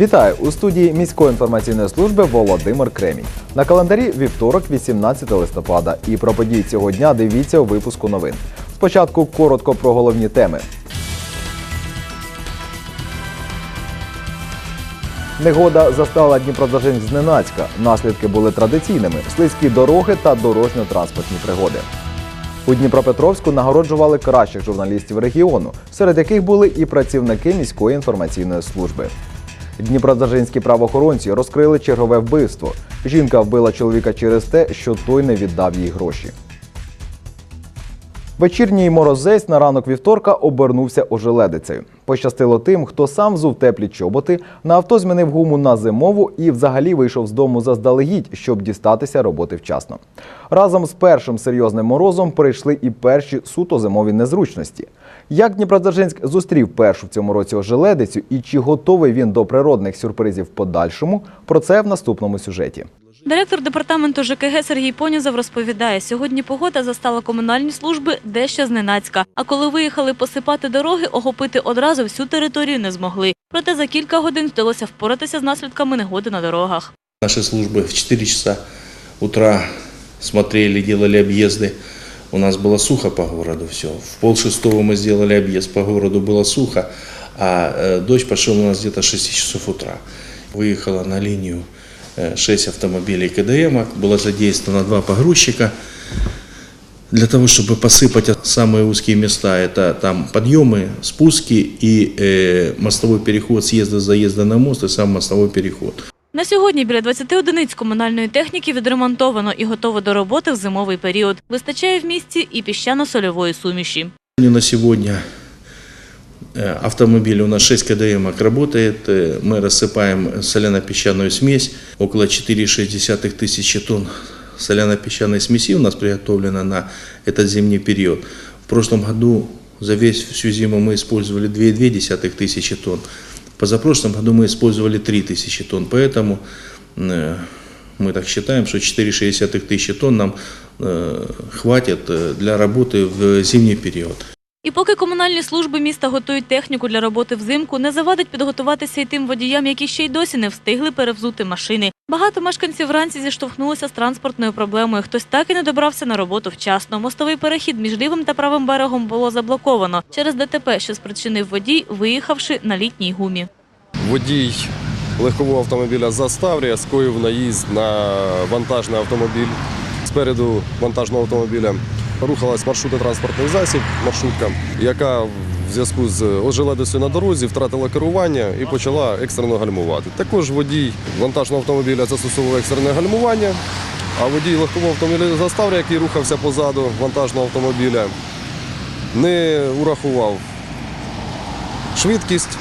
Вітаю у студії міської інформаційної служби Володимир Кремінь. На календарі вівторок, 18 листопада. І про події цього дня дивіться у випуску новин. Спочатку коротко про головні теми. Негода застала Дніпродзержинськ зненацька. Наслідки були традиційними: слизькі дороги та дорожньо-транспортні пригоди. У Дніпропетровську нагороджували кращих журналістів регіону, серед яких були і працівники міської інформаційної служби. Дніпродзержинські правоохоронці розкрили чергове вбивство. Жінка вбила чоловіка через те, що той не віддав їй гроші. Вечірній морозець на ранок вівторка обернувся ожеледицею. Пощастило тим, хто сам взув теплі чоботи, на авто змінив гуму на зимову і взагалі вийшов з дому заздалегідь, щоб дістатися роботи вчасно. Разом з першим серйозним морозом прийшли і перші суто зимові незручності. Як Дніпродзержинськ зустрів першу в цьому році ожеледицю і чи готовий він до природних сюрпризів подальшому? Про це в наступному сюжеті. Директор департаменту ЖКГ Сергій Понізов розповідає, сьогодні погода застала комунальні служби дещо зненацька. А коли виїхали посипати дороги, охопити одразу всю територію не змогли. Проте за кілька годин вдалося впоратися з наслідками негоди на дорогах. Наши службы в 4 часа утра смотрели, делали объезды. У нас было сухо по городу все. В пол шестого мы сделали объезд по городу, было сухо, а э, дождь пошел у нас где-то с 6 часов утра. Выехала на линию 6 автомобилей КДМ, было задействовано два погрузчика. Для того, чтобы посыпать самые узкие места, это там подъемы, спуски и э, мостовой переход, съезда-заезда на мост и сам мостовой переход. На сьогодні біля 20 одиниць комунальної техніки відремонтовано і готово до роботи в зимовий період. Вистачає в місті і піщано-сольової суміші. На сегодня э, автомобиль у нас 6 КДМ работает. Э, Мы рассыпаем соляно-песчаную смесь. Около 4,6 тысячи тонн соляно-песчаной смеси у нас приготовлено на этот зимний период. В прошлом году за весь всю зиму мы использовали 2,2 тысячи тонн. Позапрошлом году мы использовали 3 тысячи тонн. Поэтому э, мы так считаем, что 4,6 тысячи тонн нам э, хватит э, для работы в зимний период. І поки комунальні служби міста готують техніку для роботи взимку, не завадить підготуватися й тим водіям, які ще й досі не встигли перевзути машини. Багато мешканців вранці зіштовхнулися з транспортною проблемою. Хтось так і не добрався на роботу вчасно. Мостовий перехід між лівим та правим берегом було заблоковано через ДТП, що спричинив водій, виїхавши на літній гумі. Водій легкового автомобіля Заставрія скоїв наїзд на вантажний автомобіль. Спереду вантажного автомобіля рухалась маршрутний транспортний засіб, маршрутка, яка в зв'язку з ожеледицею на дорозі втратила керування і почала екстрено гальмувати. Також водій вантажного автомобіля застосовував екстрене гальмування, а водій легкового автомобіля Заставрія, який рухався позаду вантажного автомобіля, не урахував швидкість,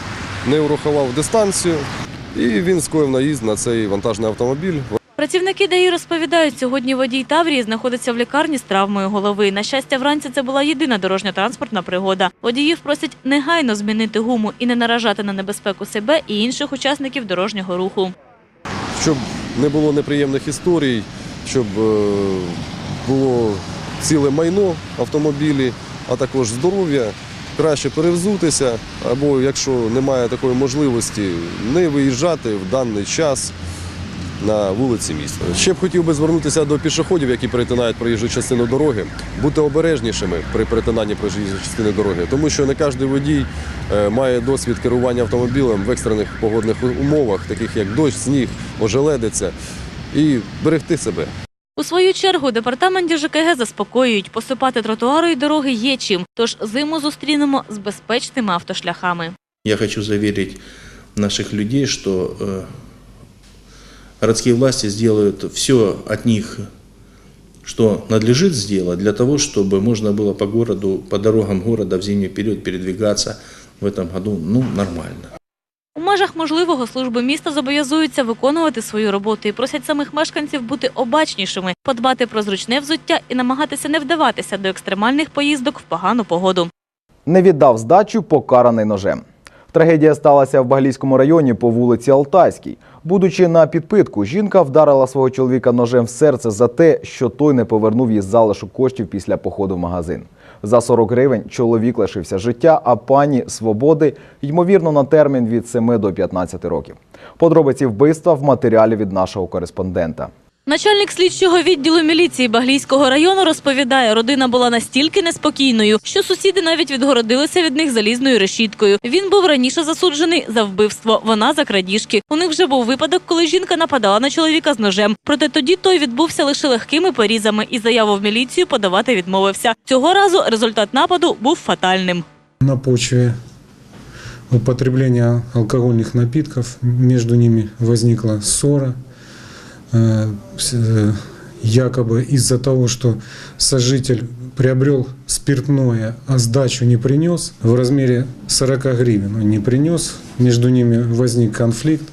не урахував дистанцію, і він скоїв наїзд на цей вантажний автомобіль. Працівники ДАІ розповідають, сьогодні водій Таврії знаходиться в лікарні з травмою голови. На щастя, вранці це була єдина дорожньо-транспортна пригода. Водіїв просять негайно змінити гуму і не наражати на небезпеку себе і інших учасників дорожнього руху. Щоб не було неприємних історій, щоб е, було ціле майно автомобілі, а також здоров'я. Краще перевзутися, або якщо немає такої можливості, не виїжджати в даний час на вулиці міста. Ще б хотів би звернутися до пішоходів, які перетинають проїжджу частину дороги, бути обережнішими при перетинанні проїжджої частини дороги, тому що не кожен водій е, має досвід керування автомобілем в екстрених погодних умовах, таких як дощ, сніг, ожеледиця, і берегти себе. У свою чергу департаменті ЖКГ заспокоюють, посипати тротуари і дороги є чим, тож зиму зустрінемо з безпечними автошляхами. Я хочу заверить наших людей, э, городские власти сделают все от них, что надлежит сделать, для того, чтобы можно было по городу, по дорогам города в зимний период передвигаться в этом году ну, нормально. У межах можливого служби міста зобов'язуються виконувати свою роботу і просять самих мешканців бути обачнішими, подбати про зручне взуття і намагатися не вдаватися до екстремальних поїздок в погану погоду. Не віддав здачу, покараний ножем. Трагедія сталася в Баглійському районі по вулиці Алтайській. Будучи на підпитку, жінка вдарила свого чоловіка ножем в серце за те, що той не повернув їй залишок коштів після походу в магазин. За 40 гривень чоловік лишився життя, а пані свободи, ймовірно, на термін від 7 до 15 років. Подробиці вбивства в матеріалі від нашого кореспондента. Начальник слідчого відділу міліції Баглійського району розповідає, родина була настільки неспокійною, що сусіди навіть відгородилися від них залізною решіткою. Він був раніше засуджений за вбивство, вона за крадіжки. У них вже був випадок, коли жінка нападала на чоловіка з ножем. Проте тоді той відбувся лише легкими порізами і заяву в міліцію подавати відмовився. Цього разу результат нападу був фатальним. на почве употребления алкогольных напитков. Между ними возникла ссора. Э, с- э, Якобы из-за того, что сожитель приобрел спиртное, а сдачу не принес, в размере 40 гривен он не принес. Между ними возник конфликт.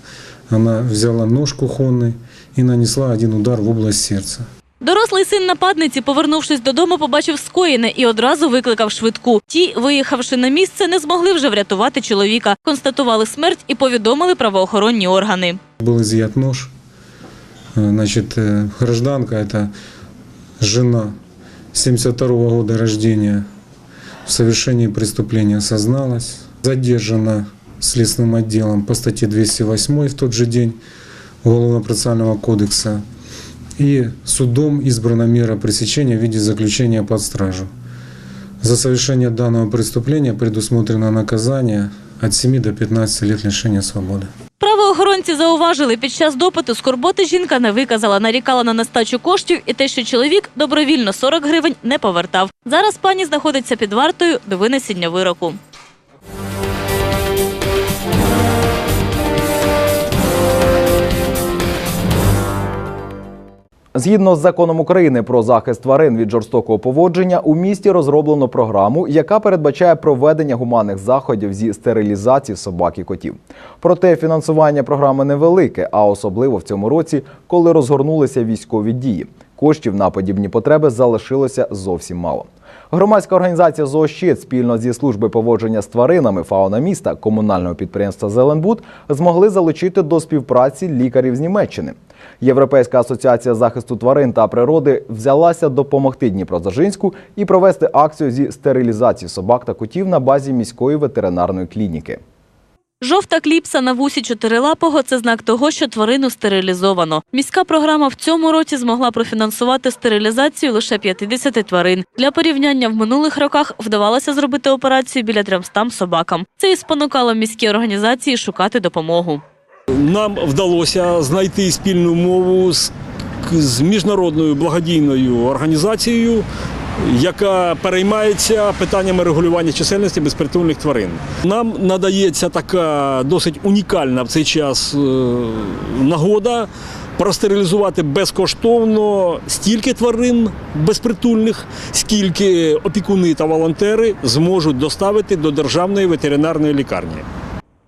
Она взяла нож кухонный и нанесла один удар в область сердца. Дорослий син нападниці, повернувшись додому, побачив скоєне і одразу викликав швидку. Ті, виїхавши на місце, не змогли вже врятувати чоловіка. Констатували смерть і повідомили правоохоронні органи. Был изъят нож. Значит, э, гражданка – это жена 72 года рождения. В совершении преступления созналась. Задержана Следственным отделом по статье 208 в тот же день Уголовно-процессуального кодекса. И судом избрана мера пресечения в виде заключения под стражу. За совершение данного преступления предусмотрено наказание от 7 до 15 лет лишения свободы. Правоохоронці зауважили, під час допиту скорботи жінка не виказала, нарікала на нестачу коштів і те, що чоловік добровільно 40 гривень не повертав. Зараз пані знаходиться під вартою до винесення вироку. Згідно з законом України про захист тварин від жорстокого поводження, у місті розроблено програму, яка передбачає проведення гуманних заходів зі стерилізації собак і котів. Проте фінансування програми невелике, а особливо в цьому році, коли розгорнулися військові дії. Коштів на подібні потреби залишилося зовсім мало. Громадська організація «Зоощит» спільно зі служби поводження з тваринами фауна міста комунального підприємства Зеленбуд змогли залучити до співпраці лікарів з Німеччини. Європейська асоціація захисту тварин та природи взялася допомогти Дніпродзержинську і провести акцію зі стерилізації собак та котів на базі міської ветеринарної клініки. Жовта кліпса на вусі чотирилапого – це знак того, що тварину стерилізовано. Міська програма в цьому році змогла профінансувати стерилізацію лише 50 тварин. Для порівняння в минулих роках вдавалося зробити операцію біля 300 собакам. Це і спонукало міські організації шукати допомогу. Нам вдалося знайти спільну мову з, з міжнародною благодійною організацією, яка переймається питаннями регулювання чисельності безпритульних тварин. Нам надається така досить унікальна в цей час е, нагода простерилізувати безкоштовно стільки тварин безпритульних, скільки опікуни та волонтери зможуть доставити до державної ветеринарної лікарні.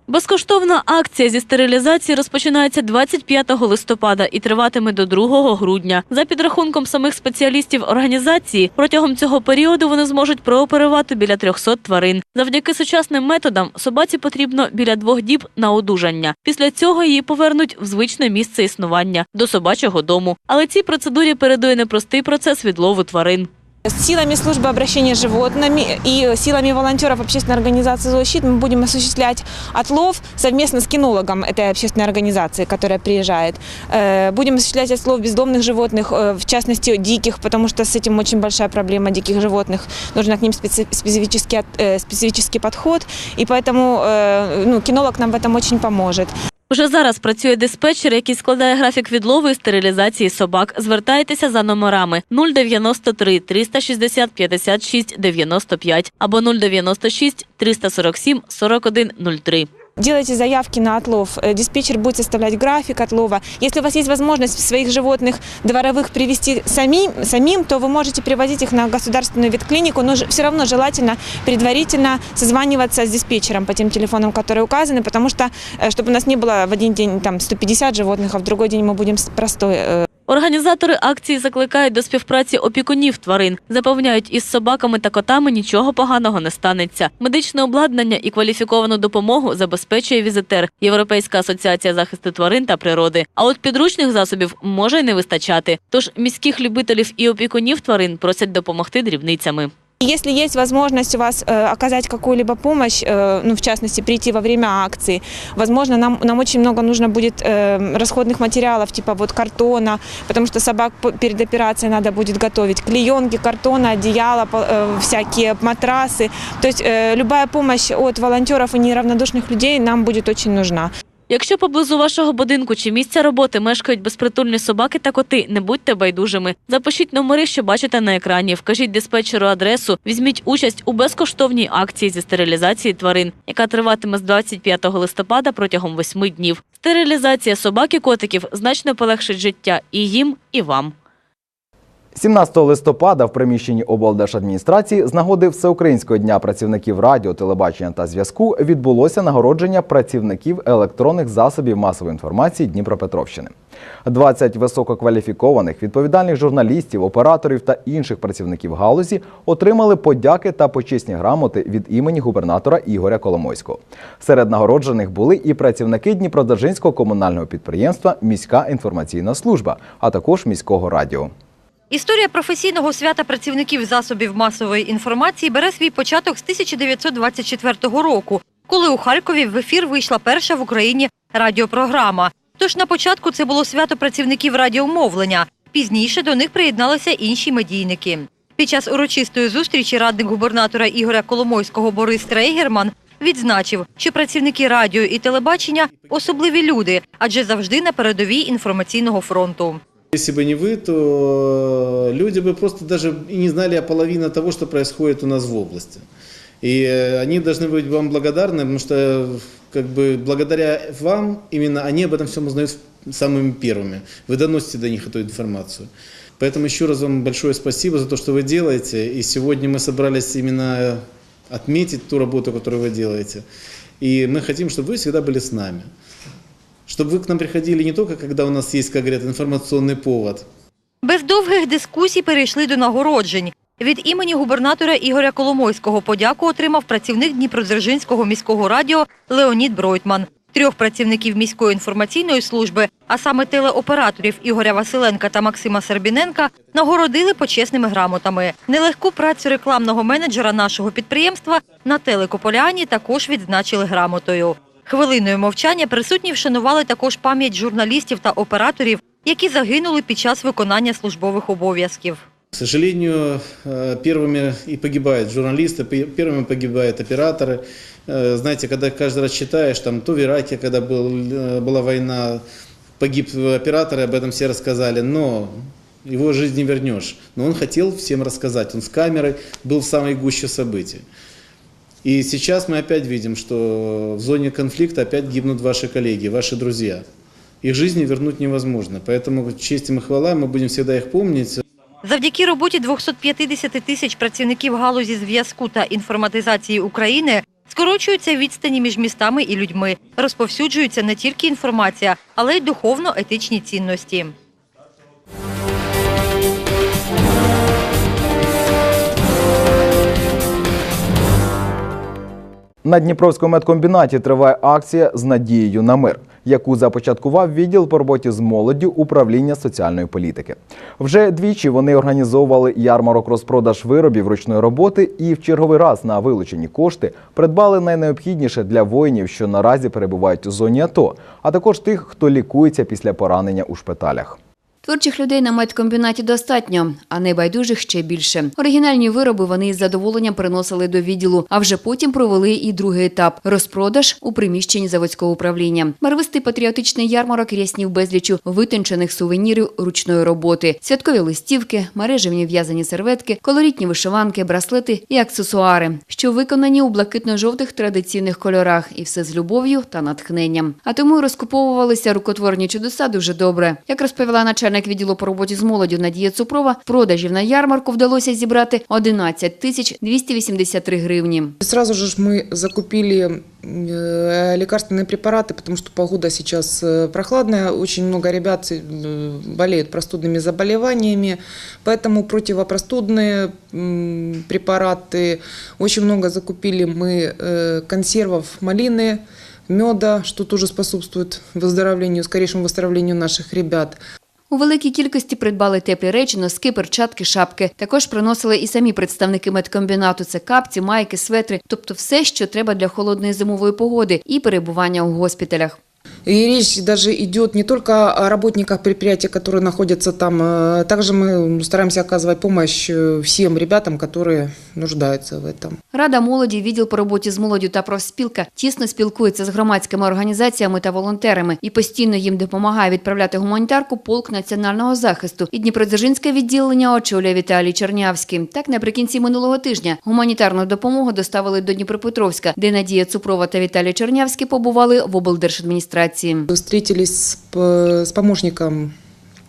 Безкоштовна акція зі стерилізації розпочинається 25 листопада і триватиме до 2 грудня. За підрахунком самих спеціалістів організації, протягом цього періоду вони зможуть прооперувати біля 300 тварин. Завдяки сучасним методам собаці потрібно біля двох діб на одужання. Після цього її повернуть в звичне місце існування до собачого дому. Але цій процедурі передує непростий процес відлову тварин. С силами службы обращения животными и силами волонтеров общественной организации «Зоощит» мы будем осуществлять отлов совместно с кинологом этой общественной организации, которая приезжает. Э, Будем осуществлять отлов бездомных животных, э, в частности диких, потому что с этим очень большая проблема диких животных. Нужно к ним специ- специфический, э, специфический подход, и поэтому ну, кинолог нам в этом очень поможет. Вже зараз працює диспетчер, який складає графік відлову і стерилізації собак. Звертайтеся за номерами 093 360 56 95 або 096 347 41 03. Делайте заявки на отлов. Э, Диспетчер будет составлять график отлова. Если у вас есть возможность своих животных дворовых привести самим, самим то вы можете привозить их на государственную ветклинику, но все равно желательно предварительно созваниваться с диспетчером по тем телефонам, которые указаны, потому что, э, чтобы у нас не было в один день там 150 животных, а в другой день мы будем простой э, Організатори акції закликають до співпраці опікунів тварин. Запевняють, із собаками та котами нічого поганого не станеться. Медичне обладнання і кваліфіковану допомогу забезпечує візитер Європейська асоціація захисту тварин та природи. А от підручних засобів може й не вистачати. Тож міських любителів і опікунів тварин просять допомогти дрібницями. Если есть возможность у вас э, оказать какую-либо помощь, э, ну, в частности, прийти во время акции, возможно, нам, нам очень много нужно будет э, расходных материалов, типа вот картона, потому что собак по- перед операцией надо будет готовить, клеенки, картона, одеяла, по- э, всякие матрасы. То есть э, любая помощь от волонтеров и неравнодушных людей нам будет очень нужна. Якщо поблизу вашого будинку чи місця роботи мешкають безпритульні собаки та коти, не будьте байдужими. Запишіть номери, що бачите на екрані, вкажіть диспетчеру адресу, візьміть участь у безкоштовній акції зі стерилізації тварин, яка триватиме з 25 листопада протягом восьми днів. Стерилізація собак і котиків значно полегшить життя і їм, і вам. 17 листопада в приміщенні облдержадміністрації з нагоди Всеукраїнського дня працівників радіо, телебачення та зв'язку відбулося нагородження працівників електронних засобів масової інформації Дніпропетровщини. 20 висококваліфікованих відповідальних журналістів, операторів та інших працівників галузі отримали подяки та почесні грамоти від імені губернатора Ігоря Коломойського. Серед нагороджених були і працівники Дніпродзержинського комунального підприємства Міська інформаційна служба, а також міського радіо. Історія професійного свята працівників засобів масової інформації бере свій початок з 1924 року, коли у Харкові в ефір вийшла перша в Україні радіопрограма. Тож на початку це було свято працівників радіомовлення. Пізніше до них приєдналися інші медійники. Під час урочистої зустрічі радник губернатора Ігоря Коломойського Борис Трейгерман відзначив, що працівники радіо і телебачення особливі люди, адже завжди на передовій інформаційного фронту. Если бы не вы, то люди бы просто даже и не знали о половине того, что происходит у нас в области. И э, они должны быть вам благодарны, потому что как бы благодаря вам именно они об этом всем узнают самыми первыми. Вы доносите до них эту информацию. Поэтому еще раз вам большое спасибо за то, что вы делаете. И сегодня мы собрались именно отметить ту работу, которую вы делаете. И мы хотим, чтобы вы всегда были с нами. Чтобы вы к нам приходили не только, когда у нас есть, как говорят, информационный повод, Без довгих дискусій перейшли до нагороджень. Від імені губернатора Ігоря Коломойського подяку отримав працівник Дніпродзержинського міського радіо Леонід Бройтман. Трьох працівників міської інформаційної служби, а саме телеоператорів Ігоря Василенка та Максима Сербіненка, нагородили почесними грамотами. Нелегку працю рекламного менеджера нашого підприємства на телекополяні також відзначили грамотою. Хвилиною мовчання присутні вшанували також пам'ять журналістів та операторів, які загинули під час виконання службових обов'язків. К сожалению, э, первыми и погибают журналисты, пе- первыми погибают операторы. Э, Знаете, когда каждый раз читаешь, там то в Ираке, когда был, э, была война, погиб оператор, и об этом все рассказали, но его жизнь не вернешь. Но он хотел всем рассказать, он с камерой был в самой гуще событий. И сейчас мы опять видим, что в зоне конфликта опять гибнут ваши коллеги, ваши друзья. Их жизни вернуть невозможно. Поэтому честь им и хвала, мы будем всегда их помнить. Завдяки роботі 250 тисяч працівників галузі зв'язку та інформатизації України скорочуються відстані між містами і людьми, розповсюджується не тільки інформація, але й духовно-етичні цінності. На Дніпровському медкомбінаті триває акція з надією на мир, яку започаткував відділ по роботі з молоддю управління соціальної політики. Вже двічі вони організовували ярмарок розпродаж виробів ручної роботи і в черговий раз на вилучені кошти придбали найнеобхідніше для воїнів, що наразі перебувають у зоні АТО, а також тих, хто лікується після поранення у шпиталях. Творчих людей на медкомбінаті достатньо, а небайдужих ще більше. Оригінальні вироби вони із задоволенням приносили до відділу, а вже потім провели і другий етап розпродаж у приміщенні заводського управління. Барвистий патріотичний ярмарок ряснів безлічу витончених сувенірів ручної роботи, святкові листівки, мережевні в'язані серветки, колорітні вишиванки, браслети і аксесуари, що виконані у блакитно-жовтих традиційних кольорах, і все з любов'ю та натхненням. А тому розкуповувалися рукотворні чудеса дуже добре. Як розповіла начальник начальник відділу по роботі з молоддю Надія Цупрова, продажів на ярмарку вдалося зібрати 11 тисяч 283 гривні. Сразу же ж мы закупили э, лекарственные препараты, потому что погода сейчас э, прохладная, очень много ребят э, болеют простудными заболеваниями, поэтому противопростудные м, препараты. Очень много закупили мы э, консервов малины, меда, что тоже способствует выздоровлению, скорейшему выздоровлению наших ребят. У великій кількості придбали теплі речі, носки, перчатки, шапки. Також приносили і самі представники медкомбінату. Це капці, майки, светри, тобто все, що треба для холодної зимової погоди і перебування у госпіталях. И речь даже идет не только о работниках предприятия, которые находятся там, э, также мы стараемся оказывать помощь э, всем ребятам, которые нуждаются в этом. Рада молоді, відділ по роботі з молоддю та профспілка тісно спілкується з громадськими організаціями та волонтерами і постійно їм допомагає відправляти гуманітарку полк національного захисту. І Дніпродзержинське відділення очолює Віталій Чернявський. Так, наприкінці минулого тижня гуманітарну допомогу доставили до Дніпропетровська, де Надія Цупрова та Віталій Чернявський побували в облдержадміністрації. Встретились с, п- с помощником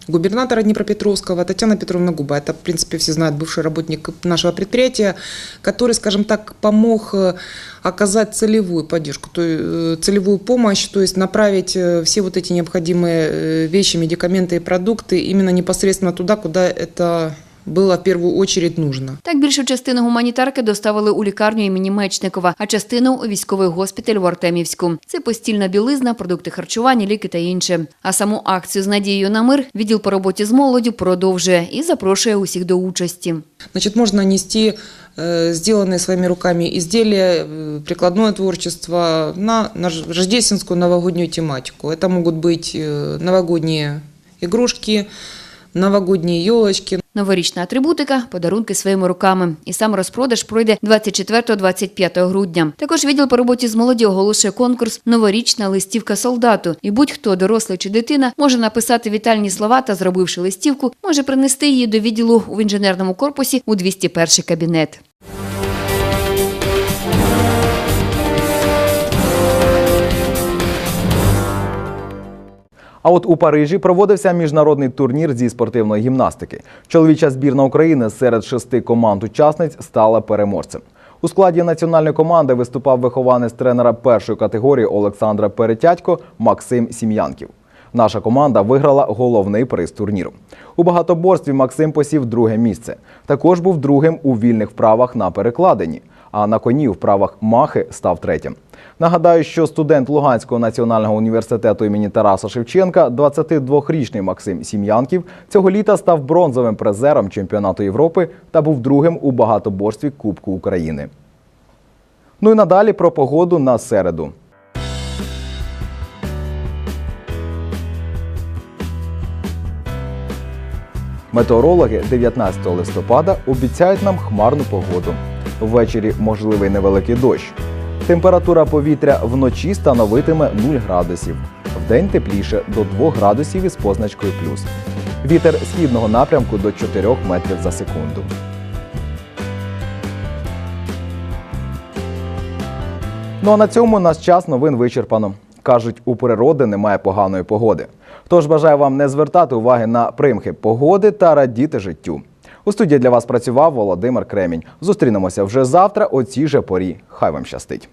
губернатора Днепропетровского Татьяна Петровна Губа. Это, в принципе, все знают, бывший работник нашего предприятия, который, скажем так, помог э, оказать целевую поддержку, то есть э, целевую помощь, то есть направить э, все вот эти необходимые э, вещи, медикаменты и продукты именно непосредственно туда, куда это было в первую очередь нужно. Так більшу частину гуманітарки доставили у лікарню імені Мечникова, а частину у військовий госпіталь в Артемівську. Це постільна білизна, продукти харчування, ліки та інше. А саму акцію з надією на мир відділ по роботі з молоддю продовжує і запрошує усіх до участі. Значит, можно нести э, сделанные своими руками изделия, э, прикладное творчество на, на ж- рождественскую новогоднюю тематику. Это могут быть э, новогодние игрушки, новогодние елочки, Новорічна атрибутика, подарунки своїми руками. І сам розпродаж пройде 24-25 грудня. Також відділ по роботі з молоді оголошує конкурс Новорічна листівка солдату. І будь-хто, дорослий чи дитина, може написати вітальні слова та, зробивши листівку, може принести її до відділу в інженерному корпусі у 201 кабінет. А от у Парижі проводився міжнародний турнір зі спортивної гімнастики. Чоловіча збірна України серед шести команд-учасниць стала переможцем. У складі національної команди виступав вихованець тренера першої категорії Олександра Перетятько Максим Сім'янків. Наша команда виграла головний приз турніру. У багатоборстві Максим посів друге місце. Також був другим у вільних вправах на перекладині, а на коні у вправах махи став третім. Нагадаю, що студент Луганського національного університету імені Тараса Шевченка, 22-річний Максим Сім'янків, цього літа став бронзовим призером чемпіонату Європи та був другим у багатоборстві Кубку України. Ну і надалі про погоду на середу. Метеорологи 19 листопада обіцяють нам хмарну погоду. Ввечері можливий невеликий дощ. Температура повітря вночі становитиме 0 градусів. Вдень тепліше до 2 градусів із позначкою плюс. Вітер східного напрямку до 4 метрів за секунду. Ну а на цьому наш час новин вичерпано. Кажуть, у природи немає поганої погоди. Тож бажаю вам не звертати уваги на примхи погоди та радіти життю. У студії для вас працював Володимир Кремінь. Зустрінемося вже завтра о цій же порі. Хай вам щастить.